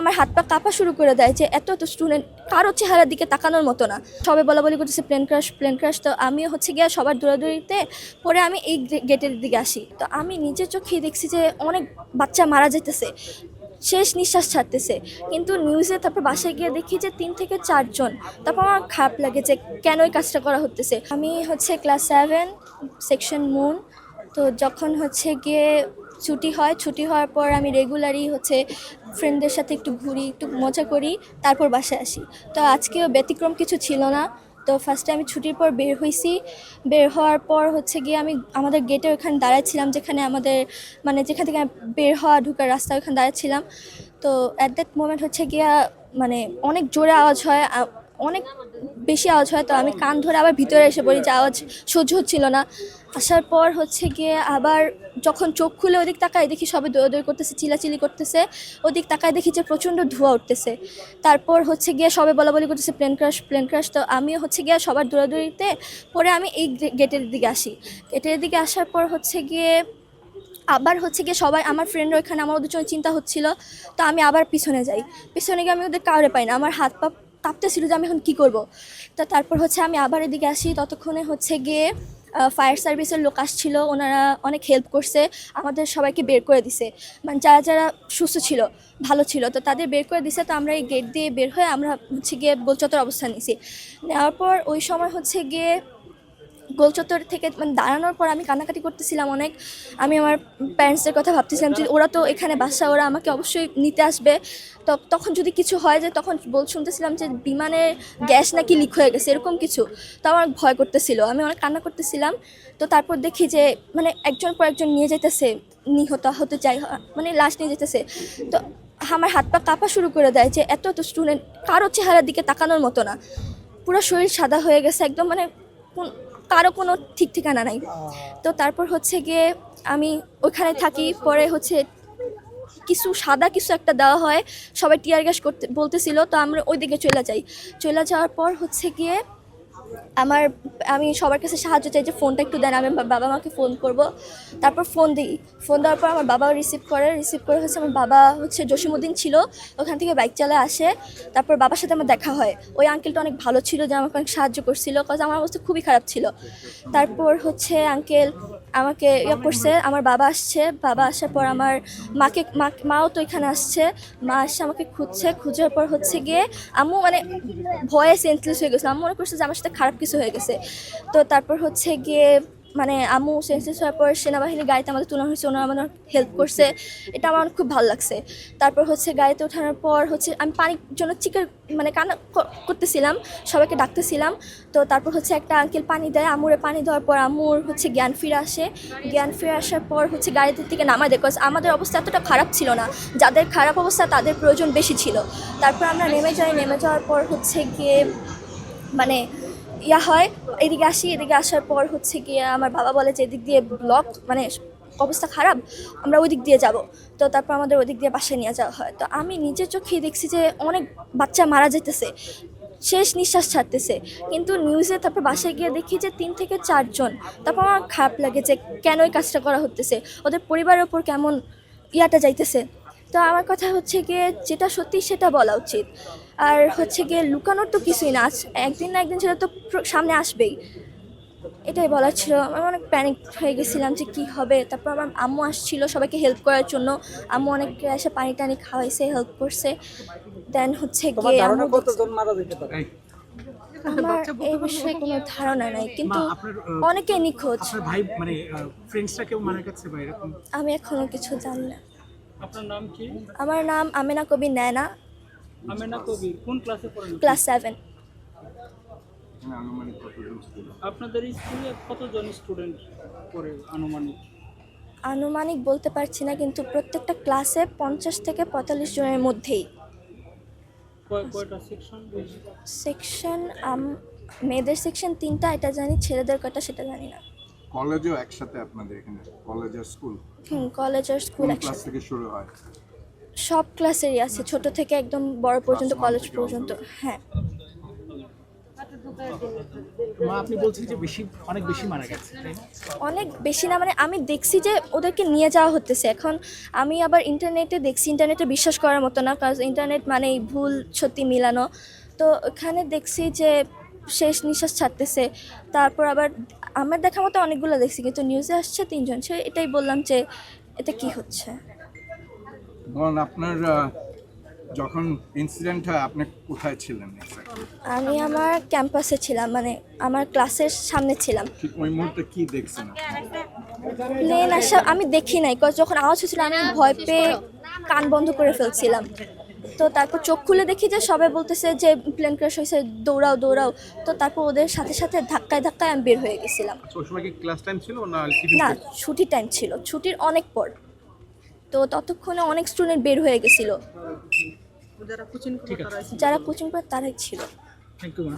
আমার হাত পা কাঁপা শুরু করে দেয় যে এত এত স্টুডেন্ট কারও চেহারার দিকে তাকানোর মতো না। সবাই বলা বলি করতেছে প্লেন ক্রাশ প্লেন ক্রাশ তো আমি হচ্ছে গিয়ে সবার দৌড়াদৌড়িতে পরে আমি এই গেটের দিকে আসি। তো আমি নিজের চোখেই দেখছি যে অনেক বাচ্চা মারা যেতেছে শেষ নিঃশ্বাস ছাড়তেছে। কিন্তু নিউজে তারপর বাসায় গিয়ে দেখি যে তিন থেকে চারজন। তারপর আমার খারাপ লাগে যে কেন এই কাজটা করা হতেছে আমি হচ্ছে ক্লাস সেভেন সেকশন মুন তো যখন হচ্ছে গিয়ে ছুটি হয়, ছুটি হওয়ার পর আমি রেগুলারই হচ্ছে ফ্রেন্ডদের সাথে একটু ঘুরি, একটু মজা করি, তারপর বাসায় আসি। তো আজকেও ব্যতিক্রম কিছু ছিল না। তো ফার্স্টে আমি ছুটির পর বের হয়েছি বের হওয়ার পর হচ্ছে গিয়ে আমি আমাদের গেটে ওখানে দাঁড়াচ্ছিলাম যেখানে আমাদের মানে যেখান থেকে বের হওয়া ঢুকার রাস্তা ওখানে দাঁড়াচ্ছিলাম তো অ্যাট দ্যাট মোমেন্ট হচ্ছে গিয়া মানে অনেক জোরে আওয়াজ হয় অনেক বেশি আওয়াজ হয়, তো আমি কান ধরে আবার ভিতরে এসে পড়ি, যে আওয়াজ সহ্য হচ্ছিল না। আসার পর হচ্ছে গিয়ে আবার যখন চোখ খুলে ওদিক তাকায় দেখি সবে দৌড়াদৌড়ি করতেছে, চিলাচিলি করতেছে। ওদিক তাকায় দেখি যে প্রচণ্ড ধোঁয়া উঠতেছে। তারপর হচ্ছে গিয়ে সবে বলা বলি করতেছে, প্লেন ক্রাশ প্লেন ক্রাশ। তো আমি হচ্ছে গিয়ে সবার দৌড়াদৌড়িতে পরে আমি এই গেটের দিকে আসি। গেটের দিকে আসার পর হচ্ছে গিয়ে আবার হচ্ছে গিয়ে সবাই, আমার ফ্রেন্ডরা ওইখানে, আমার ওদের জন্য চিন্তা হচ্ছিল। তো আমি আবার পিছনে যাই। পিছনে গিয়ে আমি ওদের কাউরে পাই না। আমার হাত পা কাঁপতেছিল যে আমি এখন কি করব। তো তারপর হচ্ছে আমি আবার এদিকে আসি। ততক্ষণে হচ্ছে গিয়ে ফায়ার সার্ভিসের লোক আসছিল। ওনারা অনেক হেল্প করছে। আমাদের সবাইকে বের করে দিছে। মানে যারা যারা সুস্থ ছিল, ভালো ছিল, তো তাদের বের করে দিছে। তো আমরা এই গেট দিয়ে বের হয়ে আমরা হচ্ছে গিয়ে গোলচত্বর অবস্থান নিছি। নেওয়ার পর ওই সময় হচ্ছে গিয়ে গোলচত্বর থেকে মানে দাঁড়ানোর পর আমি কান্নাকাটি করতেছিলাম অনেক। আমি আমার প্যারেন্টসদের কথা ভাবতেছিলাম যে ওরা তো এখানে বাসা, ওরা আমাকে অবশ্যই নিতে আসবে। তো তখন যদি কিছু হয় যে তখন বল শুনতেছিলাম যে বিমানের গ্যাস নাকি লিক হয়ে গেছে, এরকম কিছু। তো আমার ভয় করতেছিল, আমি অনেক কান্না করতেছিলাম। তো তারপর দেখি যে মানে একজন পর একজন নিয়ে যেতেছে নিহত হতে চাই মানে লাশ নিয়ে যেতেছে তো আমার হাত পা কাঁপা শুরু করে দেয় যে এত এত স্টুডেন্ট কারও চেহারার দিকে তাকানোর মতো না। পুরো শরীর সাদা হয়ে গেছে, একদম মানে কারও কোনো ঠিক ঠিকানা নাই। তো তারপর হচ্ছে গিয়ে আমি ওখানে থাকি পরে হচ্ছে কিছু সাদা কিছু একটা দেওয়া হয় সবাই টিয়ার গ্যাস করতে বলতেছিল তো আমরা ওইদিকে চলে যাই। চলে যাওয়ার পর হচ্ছে গিয়ে আমার, আমি সবার কাছে সাহায্য চাই যে ফোনটা একটু দেন, আমি বাবা মাকে ফোন করব। তারপর ফোন দিই। ফোন দেওয়ার পর আমার বাবা রিসিভ করে। রিসিভ করে হচ্ছে আমার বাবা হচ্ছে জসিমুদ্দিন ছিল, ওখান থেকে বাইক চালায় আসে। তারপর বাবার সাথে আমার দেখা হয়। ওই আঙ্কেলটা অনেক ভালো ছিল, যে আমাকে অনেক সাহায্য করছিল কজ আমার অবস্থা খুবই খারাপ ছিল। তারপর হচ্ছে আঙ্কেল আমাকে ইয়ে করছে, আমার বাবা আসছে, বাবা আসার পর আমার মাকে মাও তো এখানে আসছে, মা আসছে আমাকে খুঁজছে, খুঁজার পর হচ্ছে গিয়ে আম্মু মানে ভয়ে সেন্সলেস হয়ে গেছে আম্মু মনে করছে যে আমার সাথে খারাপ কিছু হয়ে গেছে। তো তারপর হচ্ছে গিয়ে মানে আম্মু সেন্সেস হওয়ার পর সেনাবাহিনী গাড়িতে আমাদের তোলা হয়েছে, ওনারা আমাদের হেল্প করছে। এটা আমার খুব ভালো লাগছে। তারপর হচ্ছে গাড়িতে ওঠানোর পর হচ্ছে আমি পানির জন্য চিকার মানে কান্না করতেছিলাম, সবাইকে ডাকতেছিলাম। তো তারপর হচ্ছে একটা আঙ্কেল পানি দেয় আমুরে পানি দেওয়ার পর আমুর হচ্ছে জ্ঞান ফিরে আসে। জ্ঞান ফিরে আসার পর হচ্ছে গাড়িতে থেকে নামায় দেয় কজ আমাদের অবস্থা এতটা খারাপ ছিল না। যাদের খারাপ অবস্থা তাদের প্রয়োজন বেশি ছিল তারপর আমরা নেমে যাই, নেমে যাওয়ার পর হচ্ছে গিয়ে মানে ইয়া হয়, এদিকে আসি, এদিকে আসার পর হচ্ছে গিয়ে আমার বাবা বলে যে এদিক দিয়ে ব্লক মানে অবস্থা খারাপ, আমরা ওই দিক দিয়ে যাব। তো তারপর আমাদের ওই দিক দিয়ে বাসায় নিয়ে যাওয়া হয়। তো আমি নিজের চোখেই দেখছি যে অনেক বাচ্চা মারা যেতেছে শেষ নিঃশ্বাস ছাড়তেছে। কিন্তু নিউজে তারপর বাসায় গিয়ে দেখি যে তিন থেকে চারজন। তারপর আমার খারাপ লাগে যে কেন এই কাজটা করা হতেছে ওদের পরিবারের ওপর কেমন ইয়াটা যাইতেছে? তো আমার কথা হচ্ছে গিয়ে যেটা সত্যি সেটা বলা উচিত। আর হচ্ছে গিয়ে লুকানোর তো কিছুই না একদিন না একদিন সেটা তো সামনে আসবেই। এটাই বলার ছিল। আমি অনেক প্যানিক হয়ে গেছিলাম যে কি হবে। তারপর আমার আম্মু আসছিল সবাইকে হেল্প করার জন্য। আম্মু অনেক এসে পানি টানি খাওয়াইছে হেল্প করছে। দেন হচ্ছে গিয়ে আম্মু আমার এই বিষয়ে কোনো ধারণা নাই কিন্তু মা, আপনার, আহ, অনেকে নিখোঁজ। মানে আমি এখনও কিছু জানি না। আপনার নাম কি? আমার নাম আমেনা কবি নয়না। আমেনা কবি কোন ক্লাসে পড়েন? Class seven. আপনাদের স্কুলে কতজন স্টুডেন্ট পড়ে আনুমানিক? আনুমানিক বলতে পারছি না কিন্তু প্রত্যেকটা ক্লাসে পঞ্চাশ থেকে পঁয়তাল্লিশ জনের মধ্যেই। সেকশন সেকশন মেয়েদের সেকশন তিনটা এটা জানি ছেলেদের কয়টা সেটা জানি না। কলেজও একসাথে আপনাদের এখানে কলেজ আর স্কুল হুম কলেজ আর স্কুল ক্লাস একসাথে। থেকে শুরু হয়? সব ক্লাসেরই আছে ছোট থেকে একদম বড় পর্যন্ত কলেজ পর্যন্ত হ্যাঁ। মা আপনি বলছেন যে বেশি অনেক বেশি মারা গেছে তাই না? অনেক বেশি না মানে আমি দেখছি যে ওদেরকে নিয়ে যাওয়া হতেছে। এখন আমি আবার ইন্টারনেটে দেখছি ইন্টারনেটে বিশ্বাস করার মতো না কারণ ইন্টারনেট মানে ভুল সত্যি মিলানো। তো ওখানে দেখছি যে শেষ নিঃশ্বাস ছাড়তেছে। তারপর আবার আমার দেখা মতো অনেকগুলো দেখছি কিন্তু নিউজে আসছে তিনজন। সে এটাই বললাম যে এটা কি হচ্ছে? আপনার যখন ইনসিডেন্ট হয় আপনি কোথায় ছিলেন আমি আমার ক্যাম্পাসে ছিলাম মানে আমার ক্লাসের সামনে ছিলাম। ঠিক ওই মুহূর্তে কি দেখছেন প্লেন আসা আমি দেখি নাই যখন আওয়াজ হচ্ছিল আমি ভয় পেয়ে কান বন্ধ করে ফেলছিলাম। তো তারপর চোখ খুলে দেখি যে সবাই বলতেছে যে প্লেন ক্র্যাশ হয়েছে দৌড়াও দৌড়াও। তো তারপর ওদের সাথে সাথে ধাক্কায় ধাক্কায় আমি বের হয়ে গেছিলাম। ওই সময় কি ক্লাস টাইম ছিল না না ছুটির টাইম ছিল। ছুটির অনেক পর। তো ততক্ষণে অনেক স্টুডেন্ট বের হয়ে গেছিল। যারা কোচিং করে তারাই ছিল। থ্যাংক ইউ মা